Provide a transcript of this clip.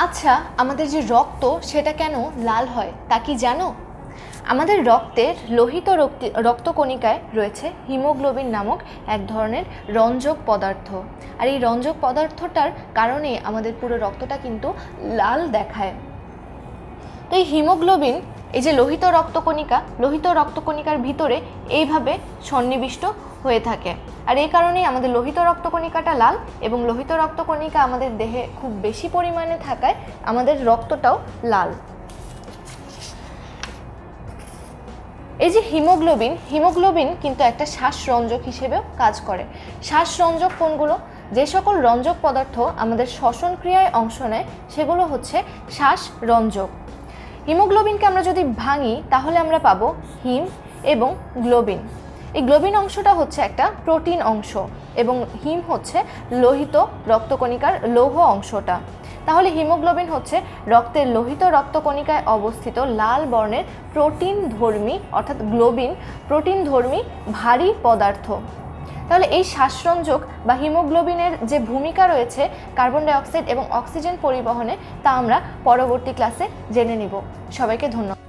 আচ্ছা আমাদের যে রক্ত, সেটা কেন লাল হয়, তা কি জানো? আমাদের রক্তের লোহিত রক্তি- রক্তকণিকায় রয়েছে হিমোগ্লোবিন নামক এক ধরনের রঞ্জক পদার্থ। আর এই রঞ্জক পদার্থটার কারণে আমাদের পুরো রক্তটা কিন্তু লাল দেখায়। তো এই হিমোগ্লোবিন, এই যে লোহিত রক্তকণিকা লোহিত রক্তকণিকার ভিতরে এইভাবে সন্নিবিষ্ট হয়ে থাকে। আর এই কারণেই আমাদের লোহিত রক্তকণিকাটা লাল এবং লোহিত রক্তকণিকা আমাদের দেহে খুব বেশি পরিমাণে থাকায় আমাদের রক্তটাও লাল। এই যে হিমোগ্লোবিন হিমোগ্লোবিন কিন্তু একটা শ্বাসরঞ্জক হিসেবেও কাজ করে। শ্বাসরঞ্জক কোনগুলো? যে সকল রঞ্জক পদার্থ আমাদের শ্বসন ক্রিয়ায় অংশ নেয়, সেগুলো হচ্ছে শ্বাসরঞ্জক। হিমোগ্লোবিনকে আমরা যদি ভাঙি, তাহলে আমরা পাবো হিম এবং গ্লোবিন। এই গ্লোবিন অংশটা হচ্ছে একটা প্রোটিন অংশ এবং হিম হচ্ছে লোহিত রক্তকণিকার লৌহ অংশটা। তাহলে হিমোগ্লোবিন হচ্ছে রক্তের লোহিত রক্তকণিকায় অবস্থিত লাল বর্ণের প্রোটিন ধর্মী অর্থাৎ গ্লোবিন প্রোটিন ধর্মী ভারী পদার্থ। তাহলে এই শ্বাসরঞ্জক বা হিমোগ্লোবিনের যে ভূমিকা রয়েছে কার্বন ডাইঅক্সাইড এবং অক্সিজেন পরিবহনে তা আমরা পরবর্তী ক্লাসে জেনে নিব। সবাইকে ধন্যবাদ।